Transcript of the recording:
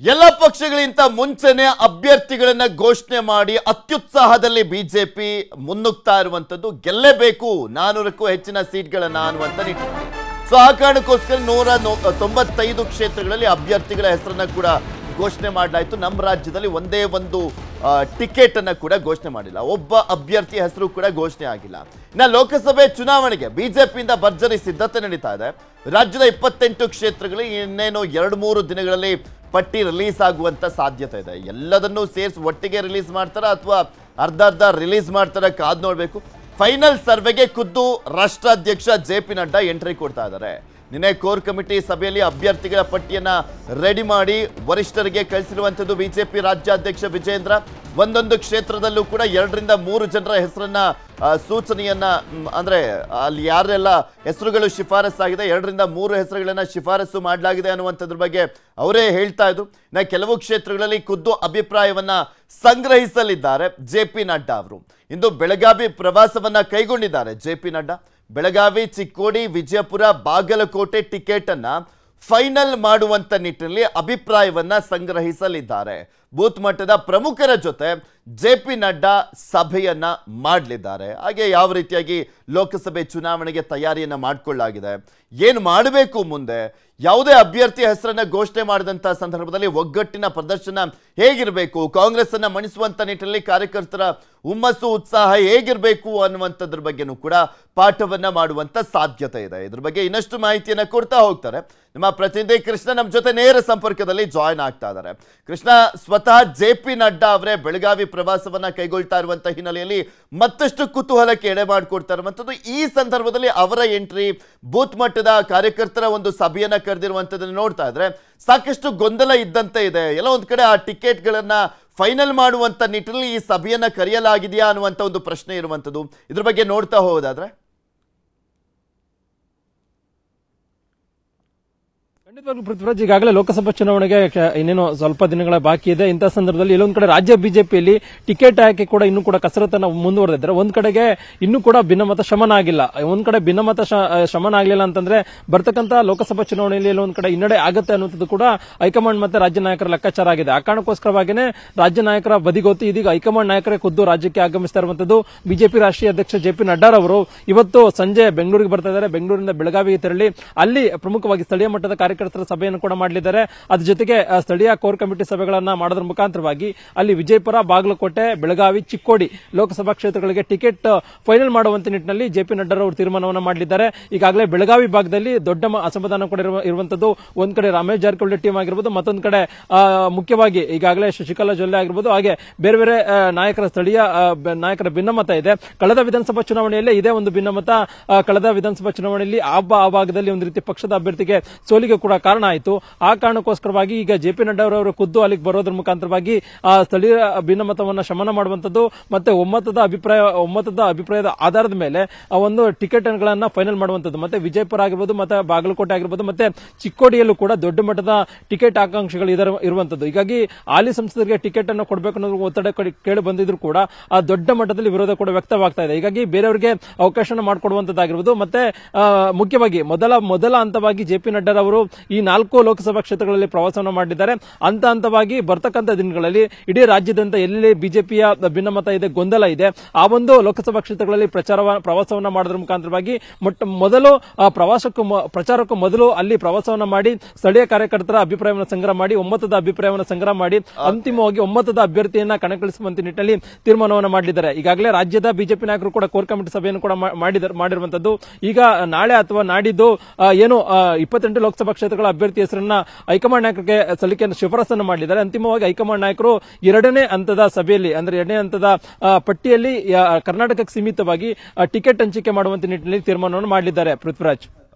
ಎಲ್ಲ ಪಕ್ಷಗಳಿಗಿಂತ ಮುಂಚೆನೆ ಅಭ್ಯರ್ಥಿಗಳನ್ನ ಘೋಷಣೆ ಮಾಡಿ ಅತ್ಯುತ್ಸಾಹದಲ್ಲಿ ಬಿಜೆಪಿ ಮುನ್ನುಗ್ತಾ ಇರುವಂತದ್ದು ಗೆಲ್ಲೇಬೇಕು ನಾನೂರಕ್ಕೂ ಹೆಚ್ಚಿನ ಸೀಟ್ಗಳನ್ನ ಅನ್ನುವಂತ ನಿಟ್ಟಿನಲ್ಲಿ ಸೊ ಆ ಕಾರಣಕ್ಕೋಸ್ಕರ ನೂರ ತೊಂಬತ್ತೈದು ಕ್ಷೇತ್ರಗಳಲ್ಲಿ ಅಭ್ಯರ್ಥಿಗಳ ಹೆಸರನ್ನ ಕೂಡ ಘೋಷಣೆ ಮಾಡಲಾಯಿತು. ನಮ್ಮ ರಾಜ್ಯದಲ್ಲಿ ಒಂದೇ ಒಂದು ಟಿಕೆಟ್ ಅನ್ನ ಕೂಡ ಘೋಷಣೆ ಮಾಡಿಲ್ಲ. ಒಬ್ಬ ಅಭ್ಯರ್ಥಿ ಹೆಸರು ಕೂಡ ಘೋಷಣೆ ಆಗಿಲ್ಲ. ಇನ್ನ ಲೋಕಸಭೆ ಚುನಾವಣೆಗೆ ಬಿಜೆಪಿಯಿಂದ ಭರ್ಜರಿ ಸಿದ್ಧತೆ ನಡೀತಾ ಇದೆ. ರಾಜ್ಯದ ಇಪ್ಪತ್ತೆಂಟು ಕ್ಷೇತ್ರಗಳಲ್ಲಿ ಇನ್ನೇನು ಎರಡು ಮೂರು ದಿನಗಳಲ್ಲಿ ಪಟ್ಟಿ ರಿಲೀಸ್ ಆಗುವಂತ ಸಾಧ್ಯತೆ ಇದೆ. ಎಲ್ಲದನ್ನೂ ಸೇರಿಸಿ ಒಟ್ಟಿಗೆ ರಿಲೀಸ್ ಮಾಡ್ತಾರ ಅಥವಾ ಅರ್ಧ ಅರ್ಧ ರಿಲೀಸ್ ಮಾಡ್ತಾರ ಕಾದ್ ನೋಡ್ಬೇಕು. ಫೈನಲ್ ಸರ್ವೆಗೆ ಖುದ್ದು ರಾಷ್ಟ್ರಾಧ್ಯಕ್ಷ ಜೆ ಪಿ ನಡ್ಡಾ ಎಂಟ್ರಿ ಕೊಡ್ತಾ ಇದ್ದಾರೆ. ನಿನ್ನೆ ಕೋರ್ ಕಮಿಟಿ ಸಭೆಯಲ್ಲಿ ಅಭ್ಯರ್ಥಿಗಳ ಪಟ್ಟಿಯನ್ನ ರೆಡಿ ಮಾಡಿ ವರಿಷ್ಠರಿಗೆ ಕಳಿಸಿರುವಂಥದ್ದು ಬಿಜೆಪಿ ರಾಜ್ಯಾಧ್ಯಕ್ಷ ವಿಜೇಂದ್ರ. ಒಂದೊಂದು ಕ್ಷೇತ್ರದಲ್ಲೂ ಕೂಡ ಎರಡರಿಂದ ಮೂರು ಜನರ ಹೆಸರನ್ನ ಸೂಚನೆಯನ್ನ ಅಂದ್ರೆ ಅಲ್ಲಿ ಯಾರೆಲ್ಲ ಹೆಸರುಗಳು ಶಿಫಾರಸ್ಸಾಗಿದೆ, ಎರಡರಿಂದ ಮೂರು ಹೆಸರುಗಳನ್ನ ಶಿಫಾರಸು ಮಾಡಲಾಗಿದೆ ಅನ್ನುವಂಥದ್ರ ಬಗ್ಗೆ ಅವರೇ ಹೇಳ್ತಾ ಇದ್ರು. ನಾ ಕೆಲವು ಕ್ಷೇತ್ರಗಳಲ್ಲಿ ಖುದ್ದು ಅಭಿಪ್ರಾಯವನ್ನ ಸಂಗ್ರಹಿಸಲಿದ್ದಾರೆ ಜೆ ಪಿ ನಡ್ಡಾ ಅವರು. ಇಂದು ಬೆಳಗಾವಿ ಪ್ರವಾಸವನ್ನ ಕೈಗೊಂಡಿದ್ದಾರೆ J P Nadda. Belagavi, Chikkodi, Vijayapura, Bagalkot ticket ಅನ್ನ ಫೈನಲ್ ಮಾಡುವಂತ ನಿಟ್ಟಿನಲ್ಲಿ ಅಭಿಪ್ರಾಯವನ್ನ ಸಂಗ್ರಹಿಸಲಿದ್ದಾರೆ. ಬೂತ್ ಮಟ್ಟದ ಪ್ರಮುಖರ ಜೊತೆ ಜೆ ಪಿ ನಡ್ಡಾ ಸಭೆಯನ್ನ ಮಾಡಲಿದ್ದಾರೆ. ಹಾಗೆ ಯಾವ ರೀತಿಯಾಗಿ ಲೋಕಸಭೆ ಚುನಾವಣೆಗೆ ತಯಾರಿಯನ್ನ ಮಾಡಿಕೊಳ್ಳಲಾಗಿದೆ. ಏನು ಮಾಡಬೇಕು ಮುಂದೆ? ಯಾವುದೇ ಅಭ್ಯರ್ಥಿ ಹೆಸರನ್ನ ಘೋಷಣೆ ಮಾಡಿದಂತಹ ಸಂದರ್ಭದಲ್ಲಿ ಒಗ್ಗಟ್ಟಿನ ಪ್ರದರ್ಶನ ಹೇಗಿರಬೇಕು? ಕಾಂಗ್ರೆಸ್ ಅನ್ನ ಮಣಿಸುವಂತ ನಿಟ್ಟಿನಲ್ಲಿ ಕಾರ್ಯಕರ್ತರ ಹುಮ್ಮಸ್ಸು, ಉತ್ಸಾಹ ಹೇಗಿರಬೇಕು ಅನ್ನುವಂಥದ್ರ ಬಗ್ಗೆನೂ ಕೂಡ ಪಾಠವನ್ನ ಮಾಡುವಂತ ಸಾಧ್ಯತೆ ಇದೆ. ಇದ್ರ ಬಗ್ಗೆ ಇನ್ನಷ್ಟು ಮಾಹಿತಿಯನ್ನ ಕೊಡ್ತಾ ಹೋಗ್ತಾರೆ. ನಮ್ಮ ಪ್ರತಿನಿಧಿ ಕೃಷ್ಣ ನಮ್ಮ ಜೊತೆ ನೇರ ಸಂಪರ್ಕದಲ್ಲಿ ಜಾಯ್ನ್ ಆಗ್ತಾ ಇದ್ದಾರೆ. ಕೃಷ್ಣ ಸ್ವತಃ ಜೆ ಪಿ ನಡ್ಡಾ ಅವರೇ ಬೆಳಗಾವಿ ಪ್ರವಾಸವನ್ನ ಕೈಗೊಳ್ತಾ ಇರುವಂತ ಹಿನ್ನೆಲೆಯಲ್ಲಿ ಮತ್ತಷ್ಟು ಕುತೂಹಲಕ್ಕೆ ಎಡೆ ಮಾಡಿಕೊಡ್ತಾ ಇರುವಂತದ್ದು. ಈ ಸಂದರ್ಭದಲ್ಲಿ ಅವರ ಎಂಟ್ರಿ ಬೂತ್ ಮಟ್ಟದ ಕಾರ್ಯಕರ್ತರ ಒಂದು ಸಭೆಯನ್ನ ಕರೆದಿರುವಂತದನ್ನ ನೋಡ್ತಾ ಇದ್ರೆ ಸಾಕಷ್ಟು ಗೊಂದಲ ಇದ್ದಂತೆ ಇದೆ. ಎಲ್ಲ ಒಂದ್ ಕಡೆ ಆ ಟಿಕೆಟ್ಗಳನ್ನ ಫೈನಲ್ ಮಾಡುವಂತ ನಿಟ್ಟಿನಲ್ಲಿ ಈ ಸಭೆಯನ್ನ ಕರೆಯಲಾಗಿದೆಯಾ ಅನ್ನುವಂತ ಒಂದು ಪ್ರಶ್ನೆ ಇರುವಂತದ್ದು. ಇದ್ರ ಬಗ್ಗೆ ನೋಡ್ತಾ ಹೋಗೋದಾದ್ರೆ ಖಂಡಿತವಾಗ್ಲೂ ಪೃಥ್ವಿರಾಜ್ ಈಗಾಗಲೇ ಲೋಕಸಭಾ ಚುನಾವಣೆಗೆ ಇನ್ನೇನು ಸ್ವಲ್ಪ ದಿನಗಳ ಬಾಕಿ ಇದೆ. ಇಂತಹ ಸಂದರ್ಭದಲ್ಲಿ ಇಲ್ಲೊಂದು ಕಡೆ ರಾಜ್ಯ ಬಿಜೆಪಿಯಲ್ಲಿ ಟಿಕೆಟ್ ಆಯ್ಕೆ ಕೂಡ ಇನ್ನೂ ಕೂಡ ಕಸರತ್ತನ್ನು ಮುಂದುವರೆದಿದ್ದಾರೆ ಒಂದ್ ಕಡೆಗೆ ಇನ್ನೂ ಕೂಡ ಭಿನ್ನಮತ ಶಮನ ಆಗಿಲ್ಲ ಒಂದ್ ಕಡೆ ಭಿನ್ನಮತ ಶಮನ ಆಗಲಿಲ್ಲ ಅಂತಂದ್ರೆ ಬರ್ತಕ್ಕಂತ ಲೋಕಸಭಾ ಚುನಾವಣೆಯಲ್ಲಿ ಎಲ್ಲೊಂದ್ ಕಡೆ ಹಿನ್ನಡೆ ಆಗುತ್ತೆ ಅನ್ನುವಂಥದ್ದು ಕೂಡ ಹೈಕಮಾಂಡ್ ಮತ್ತೆ ರಾಜ್ಯ ನಾಯಕರ ಲೆಕ್ಕಾಚಾರ ಆಗಿದೆ. ಆ ಕಾರಣಕ್ಕೋಸ್ಕರವಾಗಿನೇ ರಾಜ್ಯ ನಾಯಕರ ಬದಿಗೊತ್ತಿ ಇದೀಗ ಹೈಕಮಾಂಡ್ ನಾಯಕರೇ ಖುದ್ದು ರಾಜ್ಯಕ್ಕೆ ಆಗಮಿಸ್ತಾ ಇರುವಂತದ್ದು ಬಿಜೆಪಿ ರಾಷ್ಟ್ರೀಯ ಅಧ್ಯಕ್ಷ ಜೆ ಪಿ ನಡ್ಡಾ ಅವರು. ಇವತ್ತು ಸಂಜೆ ಬೆಂಗಳೂರಿಗೆ ಬರ್ತಾ ಇದ್ದಾರೆ. ಬೆಂಗಳೂರಿನಿಂದ ಬೆಳಗಾವಿಗೆ ತೆರಳಿ ಅಲ್ಲಿ ಪ್ರಮುಖವಾಗಿ ಸ್ಥಳೀಯ ಮಟ್ಟದ ಕಾರ್ಯಕರ್ತರ ಸಭೆಯನ್ನು ಕೂಡ ಮಾಡಲಿದ್ದಾರೆ. ಅದ್ರ ಜೊತೆಗೆ ಸ್ಥಳೀಯ ಕೋರ್ ಕಮಿಟಿ ಸಭೆಗಳನ್ನು ಮಾಡೋದ್ರ ಮುಖಾಂತರವಾಗಿ ಅಲ್ಲಿ ವಿಜಯಪುರ, ಬಾಗಲಕೋಟೆ, ಬೆಳಗಾವಿ, ಚಿಕ್ಕೋಡಿ ಲೋಕಸಭಾ ಕ್ಷೇತ್ರಗಳಿಗೆ ಟಿಕೆಟ್ ಫೈನಲ್ ಮಾಡುವಂತ ನಿಟ್ಟಿನಲ್ಲಿ ಜೆಪಿ ನಡ್ಡಾ ಅವರು ತೀರ್ಮಾನವನ್ನು ಮಾಡಲಿದ್ದಾರೆ ಈಗಾಗಲೇ ಬೆಳಗಾವಿ ಭಾಗದಲ್ಲಿ ದೊಡ್ಡ ಅಸಮಾಧಾನ ಕೂಡ ಇರುವಂತದ್ದು ಒಂದ್ ಕಡೆ ರಮೇಶ್ ಜಾರಕಿಹೊಳಿ ಟೀಮ್ ಆಗಿರ್ಬೋದು, ಮತ್ತೊಂದು ಕಡೆ ಮುಖ್ಯವಾಗಿ ಈಗಾಗಲೇ ಶಶಿಕಲಾ ಜೊಲ್ಲೆ ಆಗಿರ್ಬೋದು, ಹಾಗೆ ಬೇರೆ ಬೇರೆ ನಾಯಕರ ಸ್ಥಳೀಯ ನಾಯಕರ ಭಿನ್ನಮತ ಇದೆ. ಕಳೆದ ವಿಧಾನಸಭಾ ಚುನಾವಣೆಯಲ್ಲೇ ಇದೇ ಒಂದು ಭಿನ್ನಮತ ಕಳೆದ ವಿಧಾನಸಭಾ ಚುನಾವಣೆಯಲ್ಲಿ ಆ ಭಾಗದಲ್ಲಿ ಒಂದು ರೀತಿ ಪಕ್ಷದ ಅಭ್ಯರ್ಥಿಗೆ ಸೋಲಿಗೆ ಕೂಡ ಕಾರಣ ಆಯಿತು. ಆ ಕಾರಣಕ್ಕೋಸ್ಕರವಾಗಿ ಈಗ ಜೆ ಪಿ ನಡ್ಡಾ ಖುದ್ದು ಅಲ್ಲಿಗೆ ಬರೋದ್ರ ಮುಖಾಂತರವಾಗಿ ಆ ಸ್ಥಳೀಯ ಭಿನ್ನಮತವನ್ನು ಶಮನ ಮಾಡುವಂತದ್ದು ಮತ್ತೆ ಒಮ್ಮತದ ಅಭಿಪ್ರಾಯ, ಒಮ್ಮತದ ಅಭಿಪ್ರಾಯದ ಆಧಾರದ ಮೇಲೆ ಆ ಒಂದು ಟಿಕೆಟ್ ಗಳನ್ನ ಫೈನಲ್ ಮಾಡುವಂತದ್ದು ಮತ್ತೆ ವಿಜಯಪುರ ಆಗಿರ್ಬೋದು, ಮತ್ತೆ ಬಾಗಲಕೋಟೆ ಆಗಿರ್ಬೋದು, ಮತ್ತೆ ಚಿಕ್ಕೋಡಿಯಲ್ಲೂ ಕೂಡ ದೊಡ್ಡ ಮಟ್ಟದ ಟಿಕೆಟ್ ಆಕಾಂಕ್ಷಿಗಳು ಇರುವಂತದ್ದು ಹೀಗಾಗಿ ಹಾಲಿ ಸಂಸದರಿಗೆ ಟಿಕೆಟ್ ಅನ್ನು ಕೊಡಬೇಕು ಅನ್ನೋದು ಒತ್ತಡ ಕೇಳಿ ಬಂದಿದ್ರು ಕೂಡ ಆ ದೊಡ್ಡ ಮಟ್ಟದಲ್ಲಿ ವಿರೋಧ ಕೂಡ ವ್ಯಕ್ತವಾಗ್ತಾ ಇದೆ. ಹೀಗಾಗಿ ಬೇರೆಯವರಿಗೆ ಅವಕಾಶನ ಮಾಡಿಕೊಡುವಂತದ್ದಾಗಿರ್ಬೋದು ಮತ್ತೆ ಮುಖ್ಯವಾಗಿ ಮೊದಲ ಮೊದಲ ಹಂತವಾಗಿ ಜೆ ಪಿ ನಡ್ಡಾ ಈ ನಾಲ್ಕು ಲೋಕಸಭಾ ಕ್ಷೇತ್ರಗಳಲ್ಲಿ ಪ್ರವಾಸವನ್ನು ಮಾಡಿದ್ದಾರೆ. ಹಂತ ಹಂತವಾಗಿ ಬರ್ತಕ್ಕಂಥ ದಿನಗಳಲ್ಲಿ ಇಡೀ ರಾಜ್ಯದಂತ ಎಲ್ಲಿ ಬಿಜೆಪಿಯ ಭಿನ್ನಮತ ಇದೆ ಗೊಂದಲ ಇದೆ ಆ ಒಂದು ಲೋಕಸಭಾ ಕ್ಷೇತ್ರಗಳಲ್ಲಿ ಪ್ರಚಾರ ಪ್ರವಾಸವನ್ನ ಮಾಡೋದ್ರ ಮುಖಾಂತರವಾಗಿ ಮೊದಲು ಪ್ರವಾಸಕ್ಕೂ ಪ್ರಚಾರಕ್ಕೂ ಮೊದಲು ಅಲ್ಲಿ ಪ್ರವಾಸವನ್ನ ಮಾಡಿ ಸ್ಥಳೀಯ ಕಾರ್ಯಕರ್ತರ ಅಭಿಪ್ರಾಯವನ್ನು ಸಂಗ್ರಹ ಮಾಡಿ ಒಮ್ಮತದ ಅಭಿಪ್ರಾಯವನ್ನು ಸಂಗ್ರಹ ಮಾಡಿ ಅಂತಿಮವಾಗಿ ಒಮ್ಮತದ ಅಭ್ಯರ್ಥಿಯನ್ನ ಕಣಕ್ಕಿಳಿಸುವಂತ ನಿಟ್ಟಿನಲ್ಲಿ ತೀರ್ಮಾನವನ್ನು ಮಾಡಿದ್ದಾರೆ. ಈಗಾಗಲೇ ರಾಜ್ಯದ ಬಿಜೆಪಿ ನಾಯಕರು ಕೂಡ ಕೋರ್ ಕಮಿಟಿ ಸಭೆಯನ್ನು ಕೂಡ ಮಾಡಿರುವಂತದ್ದು. ಈಗ ನಾಳೆ ಅಥವಾ ನಾಡಿದ್ದು ಏನು ಇಪ್ಪತ್ತೆಂಟು ಲೋಕಸಭಾ ಕ್ಷೇತ್ರಗಳ ಅಭ್ಯರ್ಥಿ ಹೆಸರನ್ನ ಹೈಕಮಾಂಡ್ ನಾಯಕರಿಗೆ ಸಲ್ಲಿಕೆಯನ್ನು ಶಿಫಾರಸನ್ನು ಮಾಡಿದ್ದಾರೆ. ಅಂತಿಮವಾಗಿ ಹೈಕಮಾಂಡ್ ನಾಯಕರು ಎರಡನೇ ಹಂತದ ಸಭೆಯಲ್ಲಿ, ಅಂದ್ರೆ ಎರಡನೇ ಹಂತದ ಪಟ್ಟಿಯಲ್ಲಿ ಕರ್ನಾಟಕಕ್ಕೆ ಸೀಮಿತವಾಗಿ ಟಿಕೆಟ್ ಹಂಚಿಕೆ ಮಾಡುವಂತ ನಿಟ್ಟಿನಲ್ಲಿ ತೀರ್ಮಾನವನ್ನು ಮಾಡಲಿದ್ದಾರೆ ಪೃಥ್ವಿರಾಜ್.